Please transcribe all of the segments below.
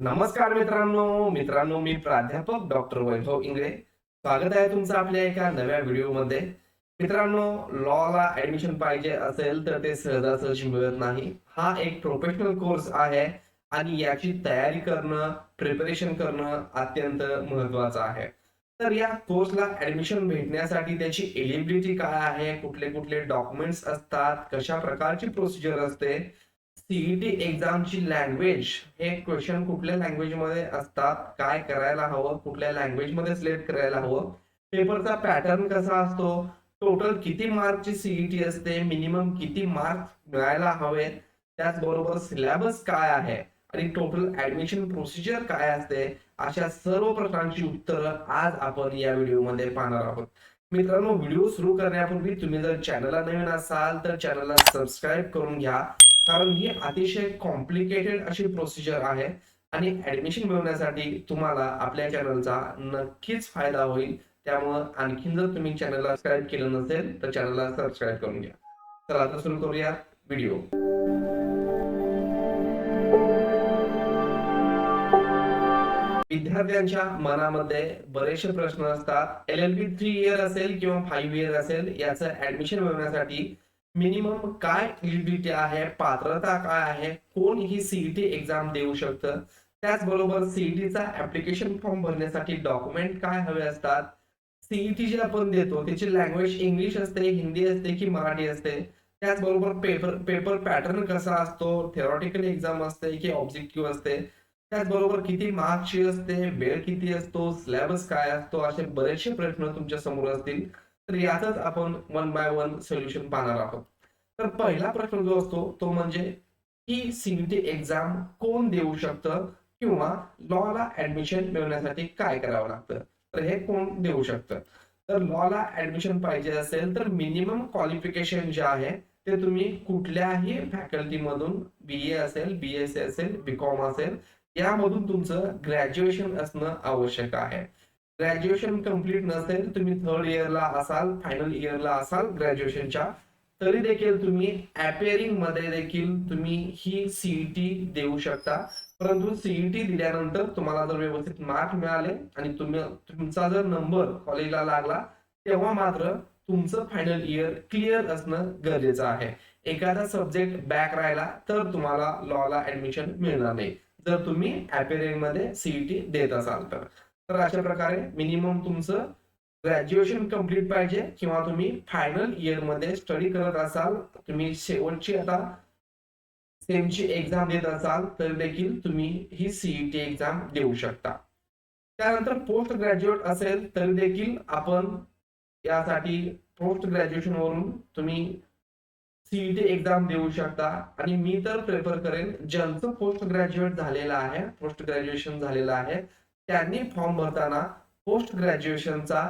नमस्कार मित्रांनो. मित्रांनो मी प्राध्यापक डॉक्टर वैभव इंगळे. स्वागत आहे तुमचं आपल्या एका नव्या व्हिडिओमध्ये. मित्रांनो लॉला ऍडमिशन पाहिजे असेल तर ते सहजासहजी मिळत नाही. हा एक प्रोफेशनल कोर्स आहे आणि याची तयारी करणं प्रिपरेशन करणं अत्यंत महत्वाचं आहे. तर या कोर्सला ऍडमिशन भेटण्यासाठी त्याची एलिबिलिटी काय आहे? कुठले कुठले डॉक्युमेंट्स असतात? कशा प्रकारची प्रोसिजर असते? सीईटी एक्झामची लँग्वेज हे क्वेश्चन कुठल्या लँग्वेजमध्ये असतात काय करायला हवं कुठल्या लँग्वेजमध्ये सिलेक्ट करायला हवं पेपरचा पॅटर्न कसा असतो टोटल किती मार्कची सीईटी असते मिनिमम किती मार्क मिळायला हवे त्याचबरोबर सिलेबस काय आहे आणि टोटल ऍडमिशन प्रोसिजर काय असते अशा सर्व प्रश्नांची उत्तरं आज आपण या व्हिडिओमध्ये पाहणार आहोत. मित्रांनो व्हिडिओ सुरू करण्यापूर्वी तुम्ही जर चॅनलला नवीन असाल तर चॅनलला सबस्क्राईब करून घ्या. कारण ही अतिशय कॉम्प्लिकेटेड अशी प्रोसिजर आहे. आणि ऍडमिशन मिळवण्यासाठी तुम्हाला आपल्या चॅनलचा नक्कीच फायदा होईल. त्यामुळं आणखीन जर तुम्ही चॅनलला सबस्क्राईब केलं नसेल तर चॅनलला सबस्क्राईब करून घ्या. चला आता सुरू करूया व्हिडिओ विद्यार्थ्यांच्या मनामध्ये बरेचसे प्रश्न असतात. L L B three year असेल किंवा फाईव्ह इयर असेल याचं ऍडमिशन मिळवण्यासाठी मिनिमम काय एलिबिलिटी आहे पात्रता काय आहे कोण ही सीईटी एक्झाम देऊ शकतं? त्याचबरोबर सीईटीचा ऍप्लिकेशन फॉर्म भरण्यासाठी डॉक्युमेंट काय हवे असतात? सीईटी जी आपण देतो त्याची लँग्वेज इंग्लिश असते हिंदी असते की मराठी असते? त्याचबरोबर पेपर पेपर पॅटर्न कसा असतो? थेरॉटिकल एक्झाम असते की ऑब्जेक्टिव्ह असते? त्याचबरोबर किती मार्क्सची असते? वेळ किती असतो? सिलेबस काय असतो? असे बरेचसे प्रश्न तुमच्यासमोर असतील. तर यातच आपण वन बाय वन सोल्युशन पाहणार आहोत. तर पहिला प्रश्न जो असतो तो म्हणजे ही सीईटी एक्झाम कोण देऊ शकतं किंवा लॉला ऍडमिशन मिळवण्यासाठी काय करावं लागतं? तर हे कोण देऊ शकतं? तर लॉला ऍडमिशन पाहिजे असेल तर मिनिमम क्वालिफिकेशन जे आहे ते तुम्ही कुठल्याही फॅकल्टी मधून बी ए असेल बी एस असेल बीकॉम असेल यामधून तुमचं ग्रॅज्युएशन असणं आवश्यक आहे. ग्रॅज्युएशन कंप्लीट नसेल तुम्ही थर्ड इयरला असाल फायनल इयरला असाल ग्रॅज्युएशनच्या तरी देखील तुम्ही अपेअरिंगमध्ये देखील तुम्ही ही सीईटी देऊ शकता. परंतु सीईटी दिल्यानंतर तुम्हाला जर व्यवस्थित मार्क मिळाले आणि तुम्ही तुमचा जर नंबर कॉलेजला लागला तेव्हा मात्र तुमचं फायनल इयर क्लिअर असणं गरजेचं आहे. एखादा सब्जेक्ट बॅक राहिला तर तुम्हाला लॉला ऍडमिशन मिळणार नाही. जर तुम्ही अपेअरिंगमध्ये सीईटी देत असाल तर. तर अशा प्रकारे मिनिमम तुमचं ग्रॅज्युएशन कंप्लीट पाहिजे किंवा तुम्ही फायनल इयरमध्ये स्टडी करत असाल तुम्ही शेवटची आता सेमची एक्झाम देत असाल तर देखील तुम्ही ही सीईटी एक्झाम देऊ शकता. त्यानंतर पोस्ट ग्रॅज्युएट असेल तर देखील आपण यासाठी पोस्ट ग्रॅज्युएशन वरून तुम्ही सीईटी एक्झाम देऊ शकता. आणि मी तर प्रेफर करेन ज्यांचं पोस्ट ग्रॅज्युएट झालेलं आहे पोस्ट ग्रॅज्युएशन झालेलं आहे त्यांनी फॉर्म भरताना पोस्ट ग्रॅज्युएशनचा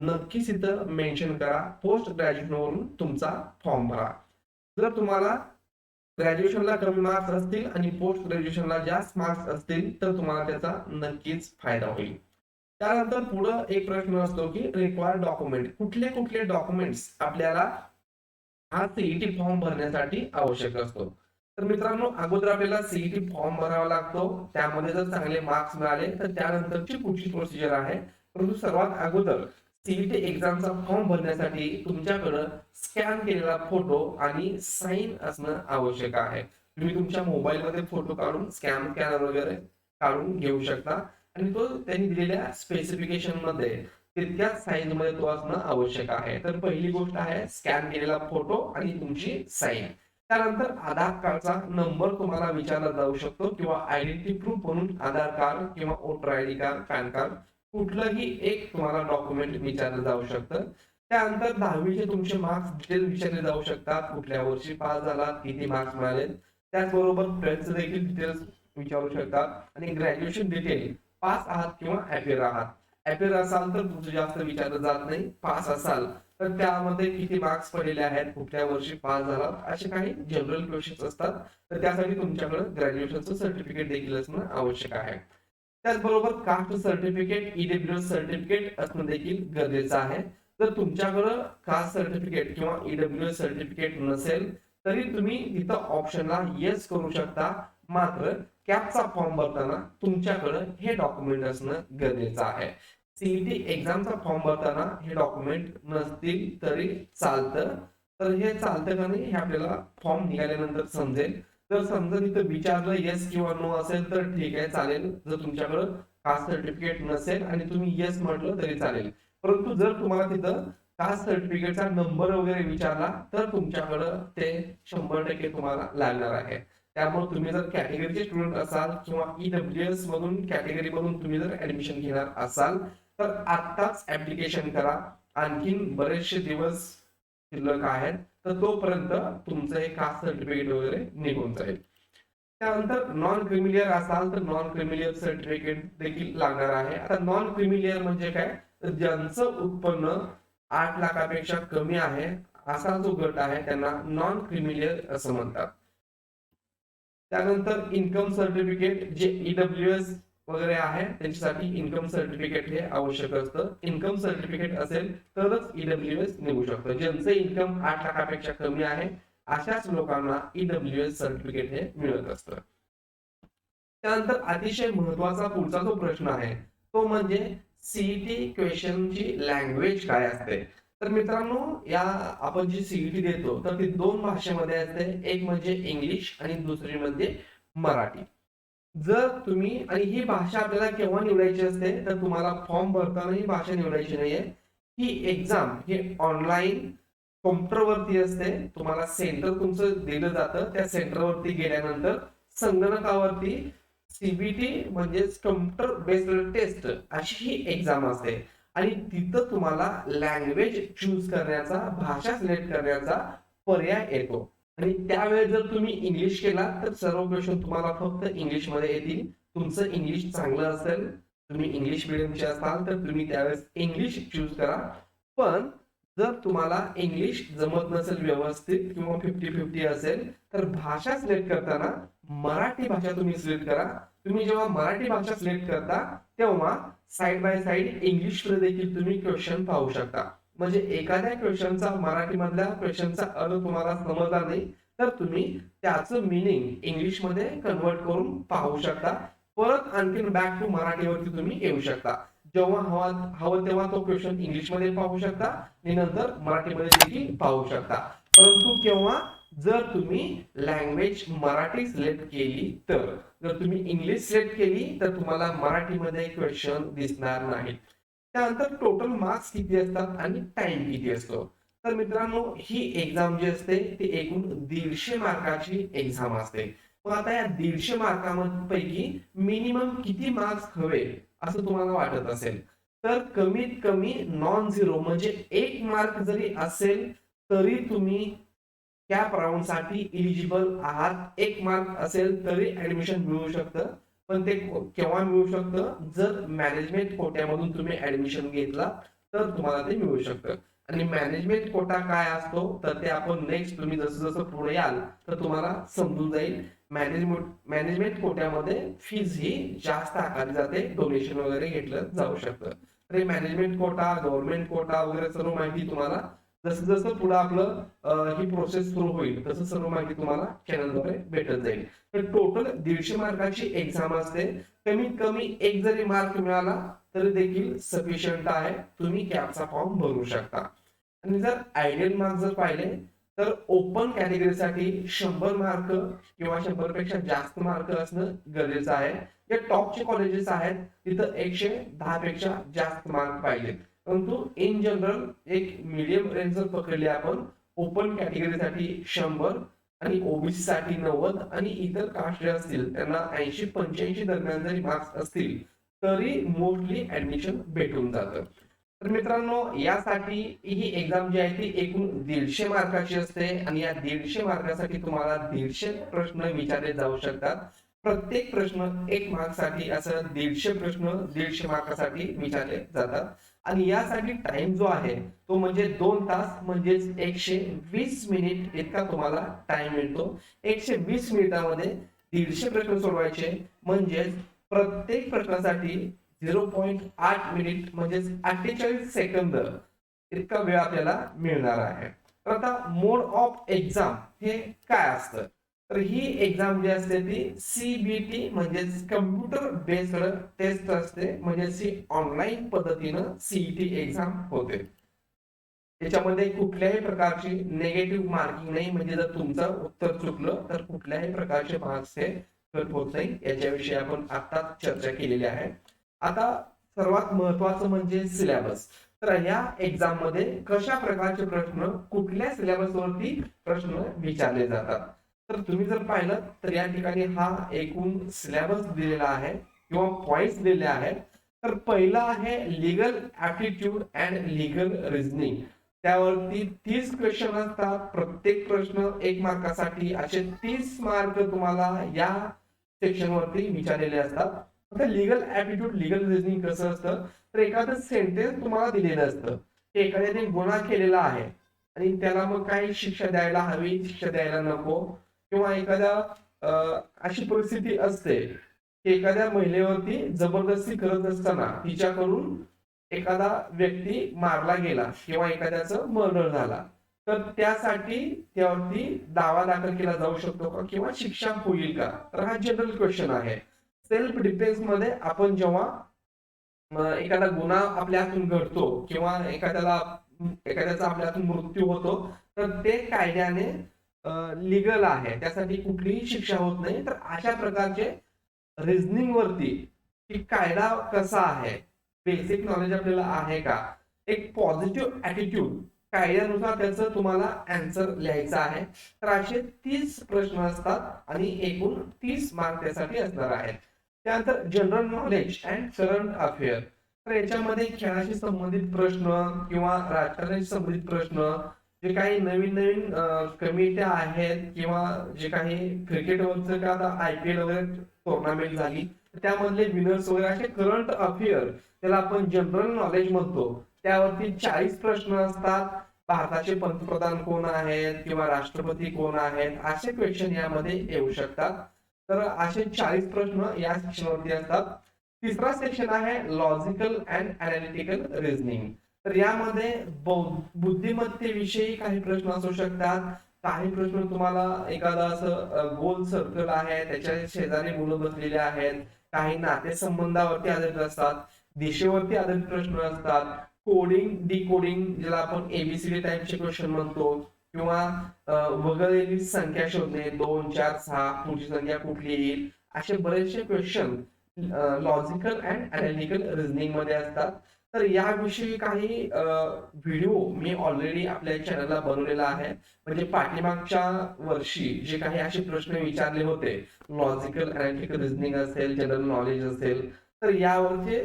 नक्कीच इथं मेन्शन करा. पोस्ट ग्रॅज्युएशन वरून तुमचा फॉर्म भरा. जर तुम्हाला ग्रॅज्युएशनला कमी मार्क्स असतील आणि पोस्ट ग्रॅज्युएशनला जास्त मार्क्स असतील तर तुम्हाला त्याचा नक्कीच फायदा होईल. त्यानंतर पुढं एक प्रश्न असतो की रिक्वायर डॉक्युमेंट कुठले कुठले डॉक्युमेंट्स आपल्याला हा सीईटी फॉर्म भरण्यासाठी आवश्यक असतो? तर मित्रांनो अगोदर आपल्याला सीईटी फॉर्म भरावा लागतो. त्यामध्ये जर चांगले मार्क्स मिळाले तर त्यानंतरची पुढची प्रोसिजर आहे. परंतु सर्वात अगोदर सीईटी एक्झामचा फॉर्म भरण्यासाठी तुमच्याकडं स्कॅन केलेला फोटो आणि साईन असणं आवश्यक आहे. तुम्ही तुमच्या मोबाईलमध्ये फोटो काढून स्कॅन स्कॅनर वगैरे काढून घेऊ शकता. आणि तो त्यांनी दिलेल्या स्पेसिफिकेशनमध्ये तितक्याच साईजमध्ये तो असणं आवश्यक आहे. तर पहिली गोष्ट आहे स्कॅन केलेला फोटो आणि तुमची साईन त्यानंतर आधार कार्डचा नंबर तुम्हाला विचारला जाऊ शकतो किंवा आयडेंटिटी प्रूफ म्हणून आधार कार्ड किंवा voter ID card PAN card कुठलंही एक तुम्हाला डॉक्युमेंट विचारलं जाऊ शकतं. त्यानंतर दहावीचे तुमचे मार्क्स डिटेल विचारले जाऊ शकतात कुठल्या वर्षी पास झालात किती मार्क्स मिळाले. त्याचबरोबर ट्वेल्थचे देखील डिटेल्स विचारू शकतात. आणि ग्रॅज्युएशन डिटेल पास आहात किंवा अपेअर आहात. अपेअर असाल तर तुमचं जास्त विचारलं जात नाही. पास असाल तर त्यामध्ये किती मार्क्स पडलेले आहेत? कुठल्या वर्षी पास झाला? असे काही जनरल क्वेश्चन्स असतात. तर त्यासाठी तुमच्याकडे ग्रॅज्युएशनचं सर्टिफिकेट देखील असणं आवश्यक आहे. त्याचबरोबर कास्ट सर्टिफिकेट ईडब्ल्यू सर्टिफिकेट असणं देखील गरजेचं आहे. जर तुमच्याकडं कास्ट सर्टिफिकेट किंवा ईडब्ल्यू सर्टिफिकेट नसेल तरी तुम्ही इथं ऑप्शनला येस करू शकता. मात्र कॅपचा फॉर्म भरताना तुमच्याकडे हे डॉक्युमेंट असणं गरजेचं आहे. सीईटी एक्झामचा फॉर्म भरताना हे डॉक्युमेंट नसतील तरी चालतं. तर हे चालतं का नाही हे आपल्याला फॉर्म निघाल्यानंतर समजेल. जर समजा तिथं विचारलं येस किंवा नो असेल तर ठीक आहे चालेल. जर तुमच्याकडं कास्ट सर्टिफिकेट नसेल आणि तुम्ही येस म्हटलं तरी चालेल. परंतु जर तुम्हाला तिथं कास्ट सर्टिफिकेटचा नंबर वगैरे विचारला तर तुमच्याकडं ते शंभर टक्के तुम्हाला लागणार आहे. त्यामुळे तुम्ही जर कॅटेगरीचे स्टुडंट असाल किंवा ईडब्ल्यू एस मधून कॅटेगरी मधून तुम्ही जर ऍडमिशन घेणार असाल तर आत्ताच ऍप्लिकेशन करा. आणखीन बरेचसे दिवस शिल्लक आहेत. तर तोपर्यंत तुमचं हे कास्ट सर्टिफिकेट वगैरे निघून जाईल. त्यानंतर नॉन क्रिमिलियर असाल तर नॉन क्रिमिलियर सर्टिफिकेट देखील लागणार आहे. आता नॉन क्रिमिलियर म्हणजे काय? तर ज्यांचं उत्पन्न आठ लाखापेक्षा कमी आहे असा जो गट आहे त्यांना नॉन क्रिमिलियर असं म्हणतात. त्यानंतर इन्कम सर्टिफिकेट जे ईडब्ल्यू एस वगैरे आहे. त्यांच्यासाठी इन्कम सर्टिफिकेट हे आवश्यक असतं. इन्कम सर्टिफिकेट असेल तरच ईडब्ल्यू एस निघू शकतं. ज्यांचं इन्कम आठ लाखापेक्षा कमी आहे अशाच लोकांना ईडब्ल्यू एस सर्टिफिकेट हे मिळत असतं. त्यानंतर अतिशय महत्त्वाचा पुढचा जो प्रश्न आहे तो म्हणजे सीईटी क्वेश्चनची लँग्वेज काय असते? तर मित्रांनो या आपण जी सीईटी देतो तर ती दोन भाषेमध्ये असते. एक म्हणजे इंग्लिश आणि दुसरी म्हणजे मराठी. जर तुम्ही आणि ही भाषा आपल्याला केव्हा निवडायची असते तर तुम्हाला फॉर्म भरताना ही भाषा निवडायची नाहीये. ही एक्झाम ही ऑनलाईन कॉम्प्युटरवरती असते. तुम्हाला सेंटर तुमचं दिलं जातं. त्या सेंटरवरती गेल्यानंतर संगणकावरती सीबीटी म्हणजेच कम्प्युटर बेस्ड टेस्ट अशी ही एक्झाम असते. आणि तिथं तुम्हाला लँग्वेज चूज करण्याचा भाषा सिलेक्ट करण्याचा पर्याय येतो. आणि त्यावेळेस जर तुम्ही इंग्लिश केला तर सर्व क्वेश्चन तुम्हाला फक्त इंग्लिशमध्ये येतील. तुमचं इंग्लिश चांगलं असेल तुम्ही इंग्लिश मिडियमचे असाल तर तुम्ही त्यावेळेस इंग्लिश चूज करा. पण जर तुम्हाला इंग्लिश जमत नसेल व्यवस्थित किंवा फिफ्टी फिफ्टी असेल तर भाषा सिलेक्ट करताना मराठी भाषा तुम्ही सिलेक्ट करा. तुम्ही जेव्हा मराठी भाषा सिलेक्ट करता तेव्हा साइड बाय साइड इंग्लिशमध्ये देखील तुम्ही क्वेश्चन पाहू शकता. म्हणजे एखाद्या क्वेश्चनचा मराठी मधल्या क्वेश्चनचा अर्थ तुम्हाला समजला नाही तर तुम्ही त्याचं मिनिंग इंग्लिशमध्ये कन्वर्ट करून पाहू शकता. परत आणखीन बॅक टू मराठीवरती तुम्ही येऊ शकता. जेव्हा हवा हवं तेव्हा तो क्वेश्चन इंग्लिशमध्ये पाहू शकता आणि नंतर मराठीमध्ये देखील पाहू शकता. परंतु केव्हा जर तुम्ही लँग्वेज मराठी सिलेक्ट केली तर जर तुम्ही इंग्लिश सिलेक्ट केली तर तुम्हाला मराठीमध्ये क्वेश्चन दिसणार नाही त्यानंतर टोटल मार्क्स किती असतात आणि टाइम किती असतो? तर मित्रांनो ही एक्झाम जी असते ती एकूण दीडशे मार्काची एक्झाम असते. मग आता या दीडशे मार्कापैकी मिनिमम किती मार्क्स हवे असं तुम्हाला वाटत असेल. तर कमीत कमी नॉन झिरो म्हणजे एक मार्क जरी असेल तरी तुम्ही त्या राऊंडसाठी इलिजिबल आहात. एक मार्क असेल तरी ऍडमिशन मिळू शकतं. पण ते केव्हा मिळू शकतं? जर मॅनेजमेंट कोट्यामधून तुम्ही ऍडमिशन घेतला तर तुम्हाला ते मिळू शकतं. आणि मॅनेजमेंट कोटा काय असतो? तर ते आपण नेक्स्ट तुम्ही जसं जसं पुढे याल तर तुम्हाला समजून जाईल. मॅनेजमेंट मॅनेजमेंट कोट्यामध्ये फीज ही जास्त आकारली जाते. डोनेशन वगैरे घेतलं जाऊ शकतं. तर मॅनेजमेंट कोटा गव्हर्नमेंट कोटा वगैरे सर्व माहिती तुम्हाला जसं जसं पुढे आपलं ही प्रोसेस सुरू होईल तसं सर्व माहिती तुम्हाला चॅनलद्वारे भेटत जाईल. तर टोटल दीडशे मार्काची एक्झाम असते. कमीत कमी एक जरी मार्क मिळाला तरी देखील सफिशियंट आहे. तुम्ही कॅपचा फॉर्म भरू शकता. आणि जर आयडियल मार्क जर पाहिले तर ओपन कॅटेगरीसाठी शंभर मार्क किंवा शंभरपेक्षा जास्त मार्क असणं गरजेचं आहे. जे टॉपचे कॉलेजेस आहेत तिथं एकशे दहा पेक्षा जास्त मार्क पाहिजेत. परंतु इन जनरल एक मीडियम रेंज जर पकडली आपण ओपन कॅटेगरीसाठी शंभर आणि ओबीसी साठी नव्वद आणि इतर कास्ट जे असतील त्यांना ऐंशी पंच्याऐंशी दरम्यान जरी मार्क्स असतील तरी मोस्टली ऍडमिशन भेटून जातं. तर मित्रांनो यासाठी ही एक्झाम जी आहे ती एकूण दीडशे मार्काची असते आणि या दीडशे मार्कासाठी तुम्हाला दीडशे प्रश्न विचारले जाऊ शकतात. प्रत्येक प्रश्न एक मार्कसाठी असं दीडशे प्रश्न दीडशे मार्कासाठी विचारले जातात. आणि यासाठी टाइम जो आहे तो म्हणजे दोन तास म्हणजेच एकशे वीस मिनिट इतका तुम्हाला टाइम मिळतो. एकशे वीस मिनिटामध्ये दीडशे प्रश्न सोडवायचे म्हणजेच प्रत्येक प्रश्नासाठी झिरो पॉईंट आठ मिनिट म्हणजेच अठ्ठेचाळीस सेकंद इतका वेळ आपल्याला मिळणार आहे. तर आता मोड ऑफ एक्झाम हे काय असतं? तर ही एक्झाम जी असते ती सीबीटी म्हणजेच कम्प्युटर बेस्ड टेस्ट असते. म्हणजे सी ऑनलाईन पद्धतीनं सीईटी एक्झाम होते. त्याच्यामध्ये कुठल्याही प्रकारची नेगेटिव्ह मार्किंग नाही. म्हणजे जर तुमचं उत्तर चुकलं तर कुठल्याही प्रकारचे मार्क्स हे कट होत नाही. याच्याविषयी आपण आताच चर्चा केलेली आहे. आता सर्वात महत्वाचं म्हणजे सिलेबस तर या एक्झाममध्ये कशा प्रकारचे प्रश्न कुठल्या सिलेबसवरती प्रश्न विचारले जातात? तर तुम्ही जर पाहिलं तर या ठिकाणी हा एकूण सिलेबस दिलेला आहे किंवा पॉइंट्स दिलेले आहेत. तर पहिला आहे legal aptitude and legal reasoning त्यावरती तीस क्वेश्चन असतात. प्रत्येक प्रश्न एक मार्कासाठी असे तीस मार्क तुम्हाला या सेक्शन वरती विचारलेले असतात. आता लिगल ऍप्टिट्यूड लिगल रिझनिंग कसं असतं? तर एखादं सेंटेन्स तुम्हाला दिलेलं असतं. की एखाद्याने गुन्हा केलेला आहे. आणि त्याला मग काही शिक्षा द्यायला हवी शिक्षा द्यायला नको. किंवा एखाद्या अशी परिस्थिती असते की एखाद्या महिलेवरती जबरदस्ती करत असताना तिच्याकडून एखादा व्यक्ती मारला गेला किंवा एखाद्याचं मर्डर झाला तर त्यासाठी त्यावरती दावा दाखल केला जाऊ शकतो का? किंवा शिक्षा होईल का? तर हा जनरल क्वेश्चन आहे. सेल्फ डिफेन्समध्ये आपण जेव्हा एखादा गुन्हा आपल्या हातून घडतो किंवा एखाद्याला एखाद्याचा आपल्या हातून मृत्यू होतो तर ते कायद्याने लिगल आहे. त्यासाठी कुठलीही शिक्षा होत नाही. तर अशा प्रकारचे रिझनिंग वरती की कायदा कसा आहे? बेसिक नॉलेज आपल्याला आहे का? एक पॉझिटिव्ह ऍटिट्यूड कायद्यानुसार त्याचं तुम्हाला अँसर लिहायचं आहे. तर असे तीस प्रश्न असतात आणि एकूण तीस मार्क त्यासाठी असणार आहेत. त्यानंतर general knowledge and current affair तर याच्यामध्ये खेळाशी संबंधित प्रश्न किंवा राजकारणाशी संबंधित प्रश्न जे काही नवीन नवीन कमिट्या आहेत किंवा जे काही क्रिकेटवरचं का आता आय पी एल वगैरे टुर्नामेंट झाली त्यामधले विनर्स वगैरे असे करंट अफेअर त्याला आपण जनरल नॉलेज म्हणतो. त्यावरती चाळीस प्रश्न असतात. भारताचे पंतप्रधान कोण आहेत किंवा राष्ट्रपती कोण आहेत असे क्वेश्चन यामध्ये येऊ शकतात. तर असे चाळीस प्रश्न या सेक्शनवरती असतात. तिसरा सेक्शन आहे लॉजिकल अँड अनालिटिकल रिझनिंग तर यामध्ये बुद्धिमत्तेविषयी काही प्रश्न असू शकतात. काही प्रश्न तुम्हाला एखादा असं गोल सर्कल आहे त्याच्या शेजारी मुलं बसलेली आहेत काही नातेसंबंधावरती आधारित असतात दिशेवरती आधारित प्रश्न असतात. कोडिंग डिकोडिंग ज्याला आपण एबीसीडी टाईपचे क्वेश्चन म्हणतो किंवा वगळलेली संख्या शोधणे दोन चार सहा पुढची संख्या कुठली येईल असे बरेचसे क्वेश्चन लॉजिकल अँड अनालिटिकल रिझनिंगमध्ये असतात. तर याविषयी काही व्हिडिओ मी ऑलरेडी आपल्या चॅनलला बनवलेला आहे. म्हणजे पाठीमागच्या वर्षी जे काही असे प्रश्न विचारले होते लॉजिकल अनालिटिकल रिझनिंग असेल जनरल नॉलेज असेल तर यावरचे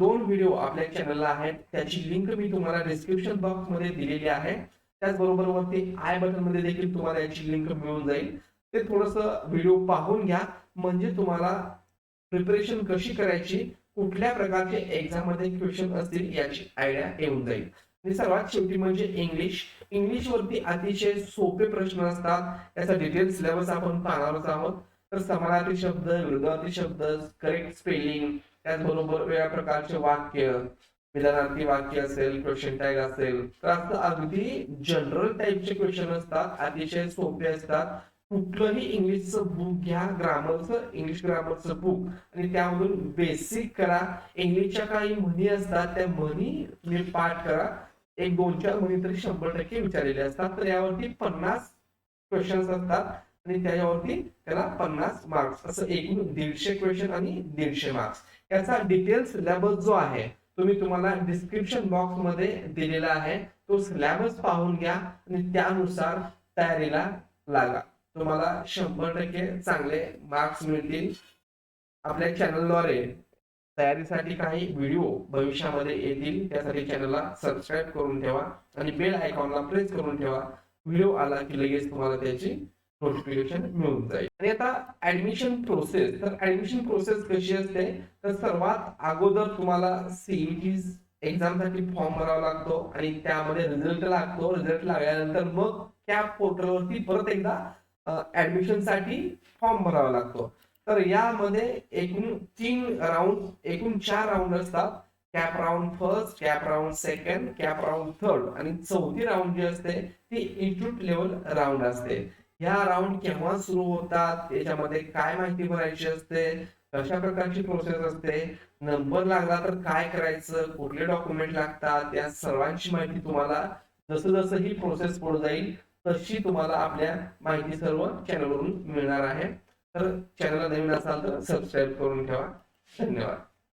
दोन व्हिडिओ आपल्या चॅनलला आहेत. त्याची लिंक मी तुम्हाला डिस्क्रिप्शन बॉक्समध्ये दिलेली आहे. त्याचबरोबर वरती आय बटनमध्ये देखील तुम्हाला याची लिंक मिळून जाईल. ते थोडस व्हिडिओ पाहून घ्या. म्हणजे तुम्हाला प्रिपरेशन कशी करायची कुठल्या प्रकारचे एक्झाममध्ये क्वेश्चन असतील याची आयडिया येऊन जाईल. आणि सर्वात शेवटी म्हणजे इंग्लिश इंग्लिश वरती अतिशय सोपे प्रश्न असतात. त्याचा डिटेल सिलेबस आपण पाहणारच आहोत. तर समानार्थी शब्द विरोधार्थी शब्द करेक्ट स्पेलिंग त्याचबरोबर वेगळ्या प्रकारचे वाक्य विधानार्थी वाक्य असेल क्वेश्चन टॅग असेल. तर असं अगदी जनरल टाईपचे क्वेश्चन असतात. अतिशय सोपे असतात. कुठलंही इंग्लिशचं बुक घ्या ग्रामरचं इंग्लिश ग्रामरचं बुक आणि त्यामधून बेसिक करा. इंग्लिशच्या काही म्हणी असतात त्या म्हणी तुम्ही पाठ करा. एक दोन चार म्हणी तरी शंभर टक्के विचारलेले असतात तर यावरती पन्नास क्वेश्चन्स असतात आणि त्याच्यावरती त्याला पन्नास मार्क्स असं एकूण दीडशे क्वेश्चन आणि दीडशे मार्क्स याचा डिटेल सिलेबस जो आहे तुम्ही तुम्हाला डिस्क्रिप्शन बॉक्समध्ये दिलेला आहे तो सिलेबस पाहून घ्या आणि त्यानुसार तयारीला लागा. तुम्हाला शंभर टक्के चांगले मार्क्स मिळतील. आपल्या चॅनलद्वारे तयारीसाठी काही व्हिडिओ भविष्यामध्ये येतील त्यासाठी चॅनलला सबस्क्राईब करून ठेवा आणि बेल आयकॉनला प्रेस करून ठेवा. व्हिडिओ आला की लगेच तुम्हाला त्याची नोटिफिकेशन मिळून जाईल. आणि आता ऍडमिशन प्रोसेस तर ऍडमिशन प्रोसेस कशी असते? तर सर्वात अगोदर तुम्हाला सीईटी एक्झामसाठी फॉर्म भरावा लागतो आणि त्यामध्ये रिझल्ट लागतो. रिझल्ट लागल्यानंतर मग त्या पोर्टलवरती परत एकदा ऍडमिशनसाठी फॉर्म भरावा लागतो. तर यामध्ये एकूण तीन राऊंड एकूण चार राऊंड असतात. CAP round first CAP round second CAP round third आणि चौथी राऊंड जी असते ती इन्स्टिट्यूट लेवल राऊंड असते. ह्या राऊंड केव्हा सुरू होतात? याच्यामध्ये काय माहिती भरायची असते? कशा प्रकारची प्रोसेस असते? नंबर लागला तर काय करायचं? कुठले डॉक्युमेंट लागतात? या सर्वांची माहिती तुम्हाला जसं जसं ही प्रोसेस पुढे जाईल तशी तुम्हाला आपल्या माहिती सर्व चॅनलवरून मिळणार आहे. तर चॅनलला नवीन असाल तर सबस्क्राईब करून ठेवा. धन्यवाद.